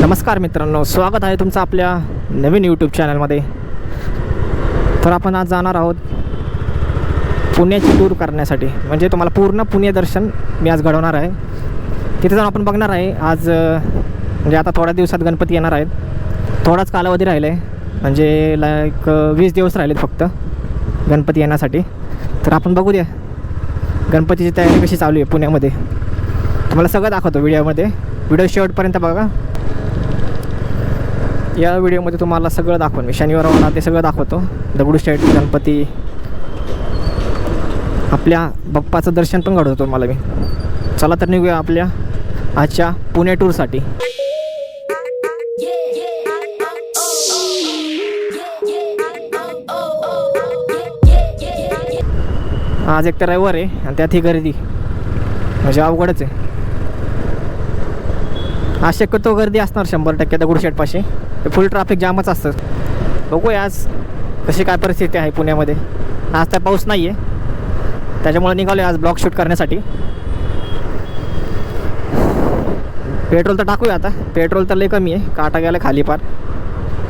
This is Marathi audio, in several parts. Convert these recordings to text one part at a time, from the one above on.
नमस्कार मित्रांनो स्वागत आहे तुमचं आपल्या नवीन यूट्यूब चॅनलमध्ये तर आपण आज जाणार आहोत पुण्याची टूर करण्यासाठी. म्हणजे तुम्हाला पूर्ण पुणे दर्शन मी आज घडवणार आहे. तिथे जाऊन आपण बघणार आहे. आज म्हणजे आता थोड्या दिवसात गणपती येणार आहेत. थोडाच कालावधी राहिला आहे म्हणजे लाईक वीस दिवस राहिलेत फक्त गणपती येण्यासाठी. तर आपण बघू द्या गणपतीची तयारी कशी चालू आहे पुण्यामध्ये. तुम्हाला सगळं दाखवतो व्हिडिओमध्ये. व्हिडिओ शेवटपर्यंत बघा. या व्हिडिओमध्ये तुम्हाला सगळं दाखवून मी शनिवार ते सगळं दाखवतो. दगडूशेठ गणपती आपल्या बाप्पाचं दर्शन पण घडवतो मला मी. चला तर निघूया आपल्या आजच्या पुणे टूरसाठी आज एक तर रविवार आहे आणि त्यात ही गर्दी. म्हणजे अवघडच आहे. आज शक्यतो गर्दी असणार शंभर टक्के दगडूशेठपाशी ते फुल ट्रॅफिक जामच असतं. बघूया आज कशी काय परिस्थिती आहे पुण्यामध्ये. आज तर पाऊस नाही आहे त्याच्यामुळे निघालो आज ब्लॉग शूट करण्यासाठी. पेट्रोल तर टाकूया आता. पेट्रोल तर लई कमी आहे. काटा गेला खाली पार.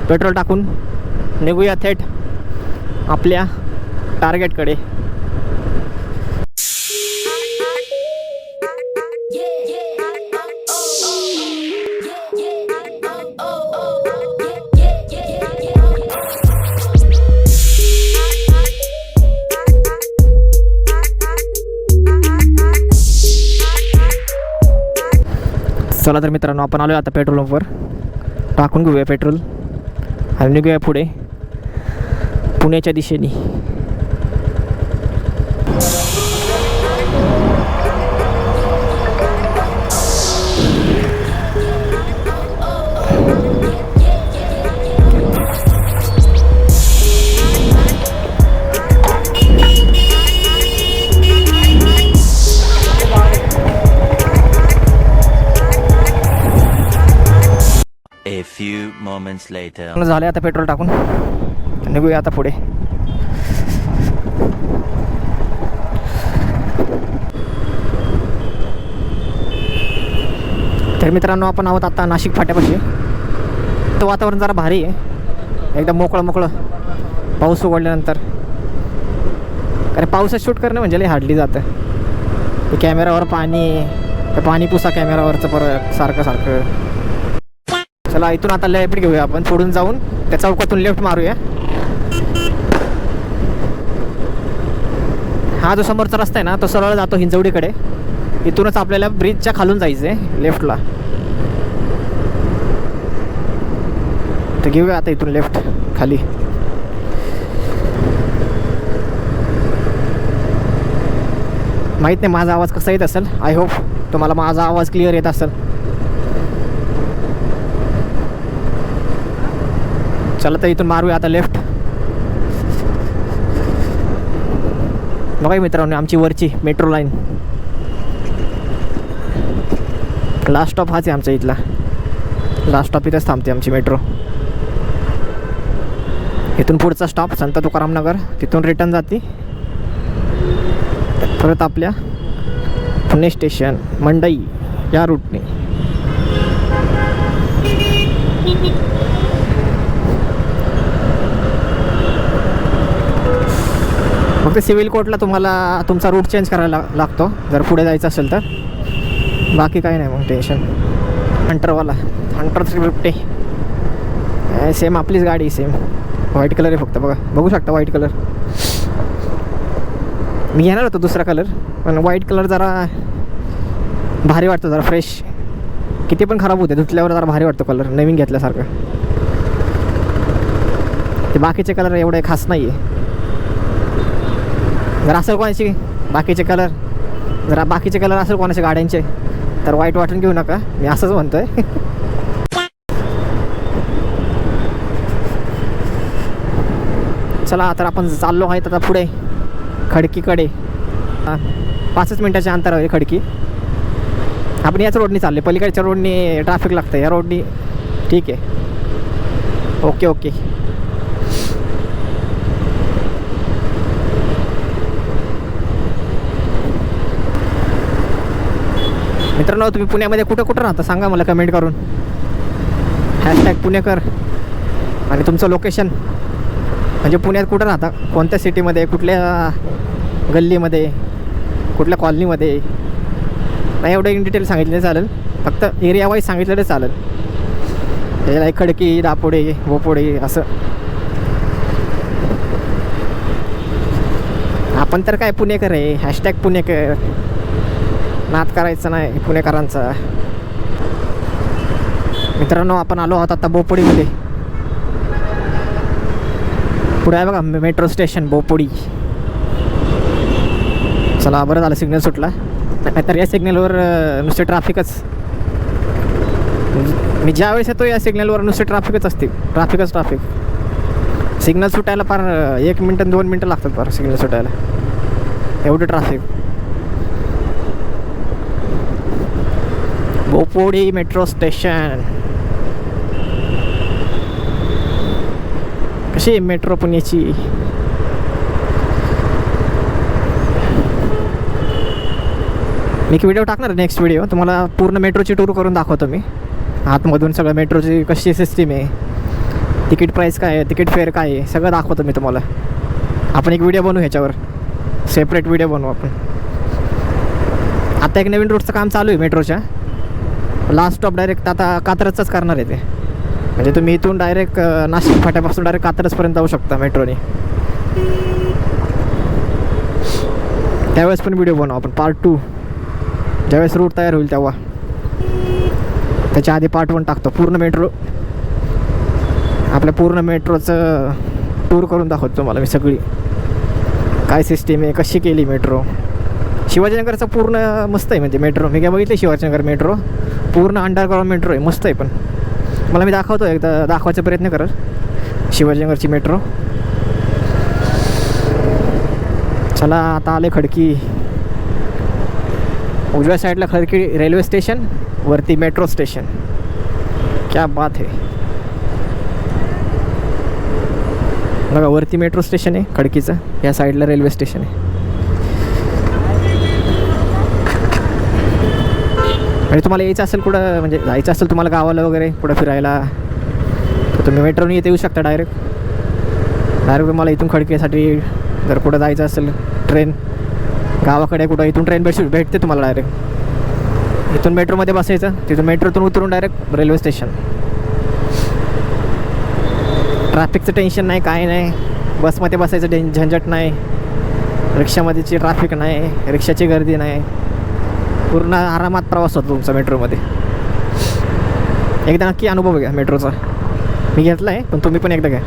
पेट्रोल टाकून निघूया थेट आपल्या टार्गेटकडे चला तर मित्रांनो आपण आलो आता पेट्रोल पंपवर टाकून घेऊया पेट्रोल आणि निघूया पुढे. पुण्याच्या दिशेने. Moments later. झाले आता पेट्रोल टाकून. निघूया आता पुढे. तर मित्रांनो आपण आहोत आता नाशिक फाट्यापाशी. तर वातावरण जरा भारी आहे. एकदम मोकळं मोकळं. पाऊस उघडल्यानंतर. कारण पावसात शूट करणं म्हणजे लई हार्डली जातं. ते कॅमेरावर पाणी ते पाणी पुसा कॅमेरावरचं परत सारखं सारखं. चला इथून आता लेफ्ट घेऊया आपण पुढून जाऊन त्या चौकातून लेफ्ट मारूया. हा जो समोरचा रस्ता आहे ना तो सरळ जातो हिंजवडीकडे. इथूनच आपल्याला ब्रिजच्या खालून जायचं आहे लेफ्टला तर घेऊया आता इथून लेफ्ट खाली. माहीत नाही माझा आवाज कसा येत असेल. आय होप तुम्हाला माझा आवाज क्लिअर येत असेल. चला तर इथून मारूया आता लेफ्ट बघा मित्रांनो आमची वरची मेट्रो लाईन लास्ट स्टॉप हाच आहे आमच्या इथला. लास्ट स्टॉप इथंच थांबते आमची मेट्रो इथून पुढचा स्टॉप संत तुकारामनगर तिथून रिटर्न जाते. परत आपल्या पुणे स्टेशन मंडई या रूटने फक्त सिव्हिल कोर्टला तुम्हाला तुमचा रूट चेंज करायला ला- लागतो. जर पुढे जायचं असेल तर. बाकी काही नाही मग टेन्शन हंटरवाला हंटर थ्री फिफ्टी सेम आपलीच गाडी सेम व्हाईट कलर आहे फक्त बघा. बघू शकता व्हाईट कलर मी घेणार होतो दुसरा कलर पण व्हाईट कलर जरा भारी वाटतो जरा फ्रेश किती पण खराब होते धुतल्यावर जरा भारी वाटतो कलर नवीन घेतल्यासारखं. ते बाकीचे कलर एवढे खास नाही आहे जर असेल कोणाची? बाकीचे कलर जरा बाकीचे कलर असेल कोणाच्या गाड्यांचे. तर वाईट वाटून घेऊ नका. मी असंच म्हणतोय. चला तर आपण चाललो आहेत आता पुढे. खडकीकडे. पाचच मिनटाच्या अंतरावर आहे खडकी. आपण याच रोडनी चालले पलीकडच्या रोडनी ट्रॅफिक लागतं या रोडनी ठीक आहे. Okay okay. मित्रांनो तुम्ही पुण्यामध्ये कुठं कुठं राहता? सांगा मला कमेंट करून. हॅशटॅग पुणेकर. आणि तुमचं लोकेशन म्हणजे पुण्यात कुठं राहता? कोणत्या सिटीमध्ये कुठल्या गल्लीमध्ये? कुठल्या कॉलनीमध्ये नाही एवढं इन डिटेल सांगितलं चालेल. फक्त एरिया वाईज सांगितलं तरी चालेल. त्याला एक खडकी दापोडे बोपोडे असं. आपण तर काय पुणेकर आहे? हॅशटॅग पुणेकर. नाद करायचं नाही पुणेकरांचा. मित्रांनो आपण आलो आहोत आता बोपोडीमध्ये. पुढे आहे बघा मेट्रो स्टेशन बोपोडी. चला बरं झालं सिग्नल सुटला. नाहीतर या सिग्नलवर नुसते ट्रॅफिकच मी ज्यावेळेस येतो या सिग्नलवर नुसते ट्रॅफिकच असते ट्रॅफिकच ट्रॅफिक सिग्नल सुटायला फार एक मिनटं दोन मिनटं लागतात फार सिग्नल सुटायला. एवढं ट्रॅफिक बोपोडी मेट्रो स्टेशन. कशी आहे मेट्रो पुण्याची? मी एक व्हिडिओ टाकणार नेक्स्ट व्हिडिओ तुम्हाला पूर्ण मेट्रोची टूर करून दाखवतो मी. आतमधून सगळं मेट्रोची कशी सिस्टीम आहे. तिकीट प्राईस काय आहे तिकीट फेअर काय आहे सगळं दाखवतो मी तुम्हाला. आपण एक व्हिडिओ बनवू ह्याच्यावर. सेपरेट व्हिडिओ बनवू आपण. आता एक नवीन रूटचं काम चालू आहे मेट्रोच्या. लास्ट स्टॉप डायरेक्ट आता कात्रजचाच करणार आहे ते. म्हणजे तुम्ही इथून डायरेक्ट नाशिक फाट्यापासून डायरेक्ट कात्रजपर्यंत जाऊ शकता मेट्रोने. त्यावेळेस पण व्हिडिओ बनवू आपण पार्ट टू ज्यावेळेस रूट तयार होईल तेव्हा. त्याच्या आधी पार्ट वन टाकतो पूर्ण मेट्रो आपल्या पूर्ण मेट्रोचं टूर करून दाखवतो तुम्हाला मी सगळी. काय सिस्टीम आहे कशी केली मेट्रो शिवाजीनगरचं पूर्ण मस्त आहे म्हणजे मेट्रो मी काय बघितलं शिवाजीनगर मेट्रो पूर्ण अंडरग्राऊंड मेट्रो आहे मस्त आहे पण. मला मी दाखवतो एकदा दाखवायचा प्रयत्न करत. शिवाजीनगरची मेट्रो चला आता आले खडकी. उजव्या साईडला खडकी रेल्वे स्टेशन वरती मेट्रो स्टेशन क्या बात आहे बघा वरती मेट्रो स्टेशन आहे खडकीचं. या साईडला रेल्वे स्टेशन आहे. आणि तुम्हाला यायचं असेल कुठं म्हणजे जायचं असेल तुम्हाला गावाला वगैरे कुठं फिरायला तर तुम्ही मेट्रोने येते येऊ शकता डायरेक्ट डायरेक्ट तुम्हाला इथून खडकेसाठी जर कुठं जायचं असेल ट्रेन गावाकडे कुठं इथून ट्रेन भेट भेटते तुम्हाला डायरेक्ट इथून मेट्रोमध्ये बसायचं तिथून मेट्रोतून उतरून डायरेक्ट रेल्वे स्टेशन ट्रॅफिकचं टेन्शन नाही काय नाही. बसमध्ये बसायचं टेन झंझट नाही. रिक्षामध्येची ट्रॅफिक नाही. रिक्षाची गर्दी नाही. पूर्ण आरामात प्रवास होतो तुमचा मेट्रोमध्ये. एकदा नक्की अनुभव घ्या मेट्रोचा. मी घेतला आहे पण तुम्ही पण एकदा घ्या.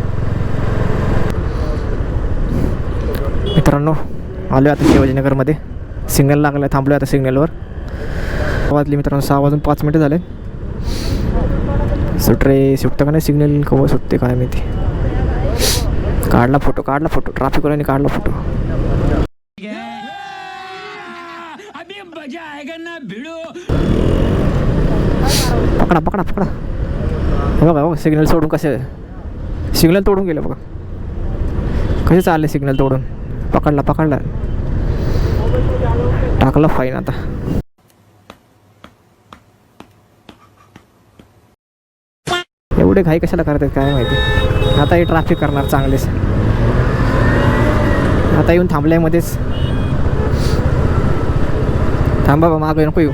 मित्रांनो आलो आता शिवाजीनगरमध्ये. सिग्नल लागलं थांबलो आता सिग्नलवर. वाजली मित्रांनो सहा वाजून पाच मिनटं झाले. सुटरे सुटतं का नाही सिग्नल? कवा सुटते काय माहिती? काढला फोटो काढला फोटो ट्रॅफिकवाल्याने काढला फोटो मजा भिड़ो पकडा पकडा पकडा. हे बघा बघा सिग्नल सोडून कसे सिग्नल तोडून गेले बघा. कसे चालले सिग्नल तोडून? पकडला पकडला. टाकला फाईन आता. एवढे घाई कशाला करतात काय माहिती? आता हे ट्रॅफिक करणार चांगलेच. आता येऊन थांबलंय मध्येच थांबा बा मागं नको येऊ.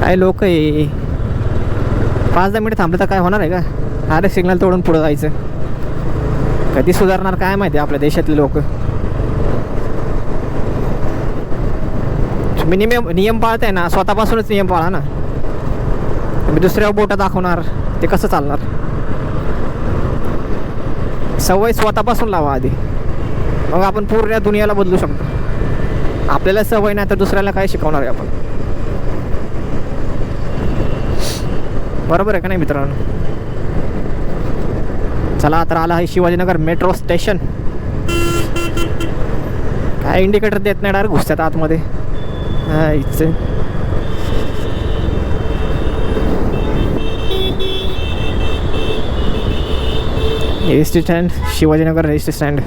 काय लोक आहे? पाच दहा मिनिट थांबलं तर काय होणार आहे का? अरे सिग्नल तोडून पुढं जायचं. कधी सुधारणार काय माहिती आपल्या देशातले लोक? मिनिमम नियम नियम पाळताय ना स्वतःपासूनच नियम पाळा ना. मी दुसऱ्या बोटा दाखवणार ते कसं चालणार? सवय स्वतःपासून लावा आधी. मग आपण पूर्ण दुनियाला बदलू शकतो. आपल्याला सवय नाही तर दुसऱ्याला काय शिकवणार आहे आपण? बरोबर आहे का नाही मित्रांनो? चला तर आला आहे शिवाजीनगर मेट्रो स्टेशन. काय इंडिकेटर देत नाही डायरेक्ट घुसतात आतमध्ये. हा S T stand Shivajinagar S T stand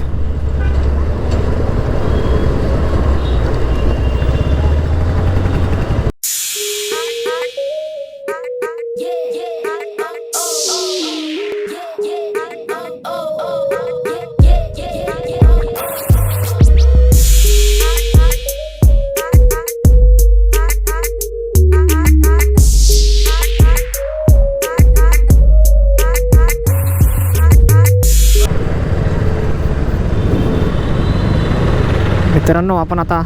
मित्रांनो आपण आता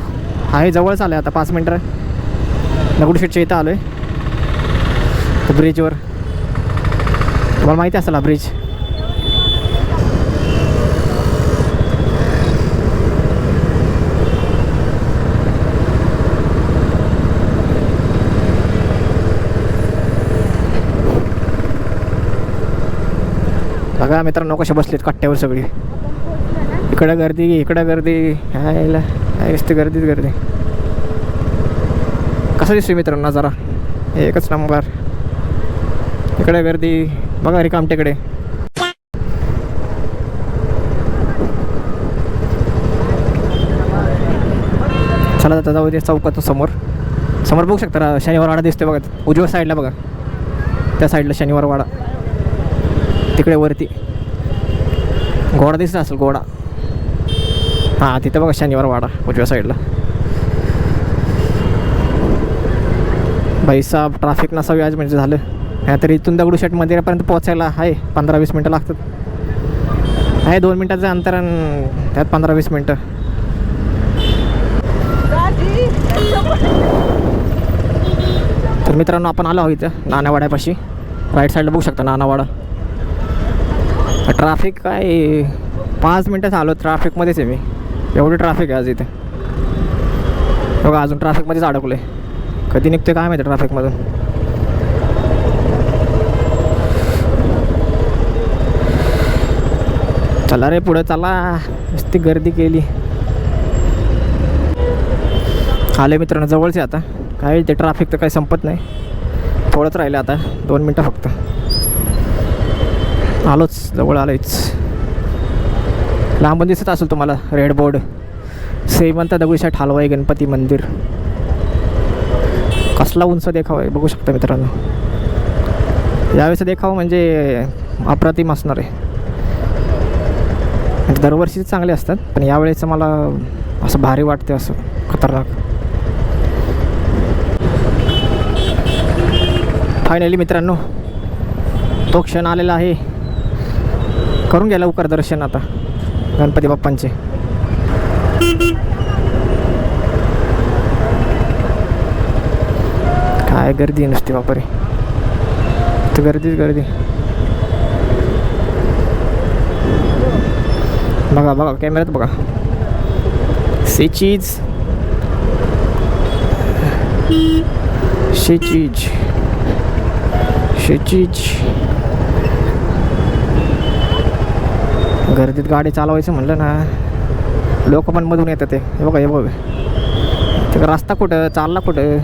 आहे जवळच आलं आहे आता पाच मिनटं. दगडूशेठच्या इथं आलो आहे ब्रिजवर तुम्हाला माहिती असेल हा ब्रिज बघा मित्रांनो कसे बसलेत कट्ट्यावर सगळी. इकडं गर्दी इकडं गर्दी. यायला काय नुसती गर्दीच गर्दी. कसं दिसतोय मित्रांना जरा एकच नंबर. इकडे गर्दी बघा रिकामटेकडे चला आता जाऊ दे चौकातून समोर. समोर बघू शकता शनिवार वाडा दिसतोय बघा. उजव्या साईडला बघा. त्या साईडला शनिवार वाडा. तिकडे वरती. घोडा दिसत असेल घोडा. हां तिथं बघा शनिवार वाडा उजव्या साईडला भाईसाहेब ट्राफिक ट्रॅफिक नसावी आज म्हणजे झालं नाही तरी इथून दगडूशेठ मंदिरापर्यंत पोहोचायला आहे पंधरा वीस मिनटं लागतात आहे दोन मिनटाचं अंतर आणि त्यात पंधरा वीस मिनटं तर मित्रांनो आपण आलो आहोत इथं नानावाड्यापाशी राईट साईडला बघू शकता नानावाडा ट्राफिक काय पाच मिनटात आलो ट्राफिकमध्येच आहे मी एवढी ट्रॅफिक आहे आज इथे. बघा अजून ट्रॅफिकमध्येच अडकलो आहे कधी निघते काय माहिती ट्रॅफिकमधून चला रे पुढं चला. नुसती गर्दी केली. आले मित्रांनो जवळचे आता. काय ते ट्रॅफिक तर काही संपत नाही. थोडंच राहिलं आता. दोन मिनटं फक्त. आलोच जवळ आलोच लांबून दिसत असेल तुम्हाला रेड बोर्ड. श्रीमंत दगडूशेठ हलवाई गणपती मंदिर. कसला उंच देखावा आहे बघू शकता मित्रांनो. यावेळेचा देखावा म्हणजे अप्रतिम असणार आहे. दरवर्षीच चांगले असतात पण यावेळेचं मला असं भारी वाटते असं खतरनाक. फायनली मित्रांनो तो क्षण आलेला आहे. करून घ्या लवकर दर्शन आता. गणपती बाप्पांचे. काय गर्दी आहे नुसती बापरे. तर गर्दीच गर्दी. बघा बघा कॅमेऱ्यात बघा. सी चीज शे चीज शे चीज गर्दीत गाडी चालवायचं म्हणलं ना लोक पण मधून येतात ते. हे बघा हे बघ. ते रस्ता कुठं? चालला कुठं?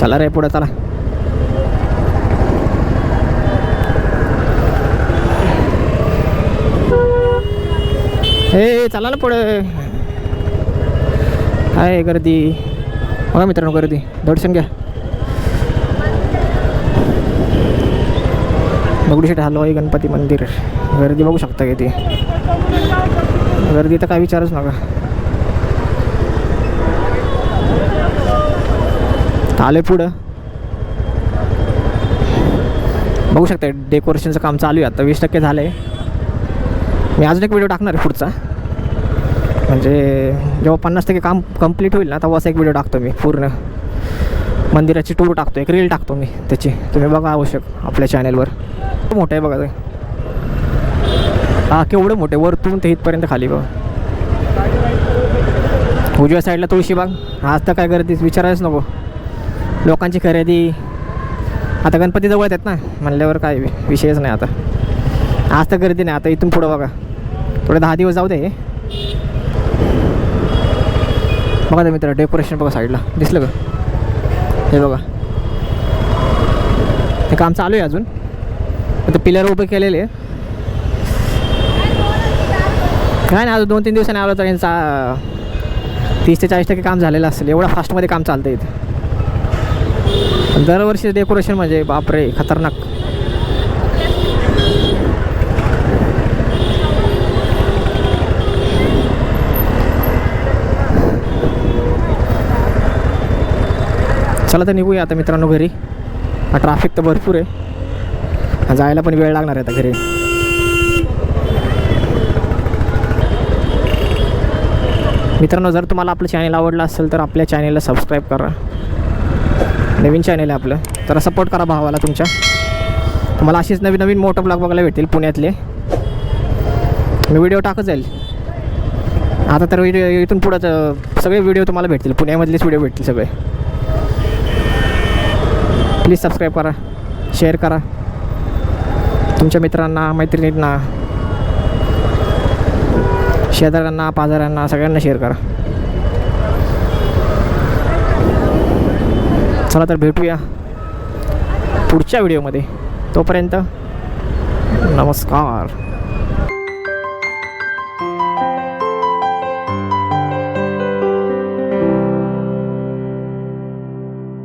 चला रे पुढं चला. हे चला ना पुढं. आहे गर्दी. बघा मित्रांनो गर्दी. दर्शन घ्या. दगडूशेठ हलवाई गणपती मंदिर. गर्दी बघू शकता किती गर्दी तर काय विचारच नका. आले पुढं. बघू शकता डेकोरेशनचं काम चालू आहे आता. वीस टक्के झालं आहे मी अजून एक व्हिडिओ टाकणार आहे पुढचा. म्हणजे जेव्हा पन्नास टक्के काम कंप्लीट होईल ना तेव्हा असा एक व्हिडिओ टाकतो मी पूर्ण. मंदिराची टूर टाकतो एक रील टाकतो मी त्याची. तुम्ही बघा आवश्यक आपल्या चॅनलवर खूप मोठं आहे बघा ते. हा केवढं मोठं आहे? वरतून ते इथपर्यंत खाली बघा. उजव्या साईडला तुळशीबाग आज तर काय गर्दीच विचारायच नको. लोकांची खरेदी. आता गणपती जवळ येतात ना म्हणल्यावर काय विषयच नाही आता. आज तर गर्दी नाही आता इथून पुढं बघा. थोडे दहा दिवस जाऊ दे बघा ते मित्र डेकोरेशन बघा साईडला दिसलं का? हे बघा. ते काम चालू आहे अजून. आता पिलर उभे केलेले आहे. काय नाही अजून दोन तीन दिवसांनी आलं तर यांचा तीस ते चाळीस टक्के काम झालेलं असेल. एवढा फास्टमध्ये काम चालतं इथे दरवर्षी डेकोरेशन म्हणजे बापरे खतरनाक. चला तर निघूया आता मित्रांनो घरी. ट्रॅफिक तर भरपूर आहे. जायला पण वेळ लागणार आहे आता घरी. मित्रांनो जर तुम्हाला आपलं चॅनल आवडलं असेल तर आपल्या चॅनलला सबस्क्राईब करा. नवीन चॅनल आहे आपलं तर सपोर्ट करा भावाला तुमच्या. तुम्हाला असेच नवीन नवीन मोठं ब्लॉग बघायला भेटेल पुण्यातले. मी व्हिडिओ टाकत जाईल. आता तर व्हिडिओ इथून पुढं सगळे व्हिडिओ तुम्हाला भेटतील. पुण्यामधलेच व्हिडिओ भेटतील सगळे. प्लीज सबस्क्राईब करा शेअर करा. तुमच्या मित्रांना मैत्रिणींना शेजाऱ्यांना पाजाऱ्यांना सगळ्यांना शेअर करा. चला तर भेटूया पुढच्या व्हिडिओमध्ये. तोपर्यंत नमस्कार.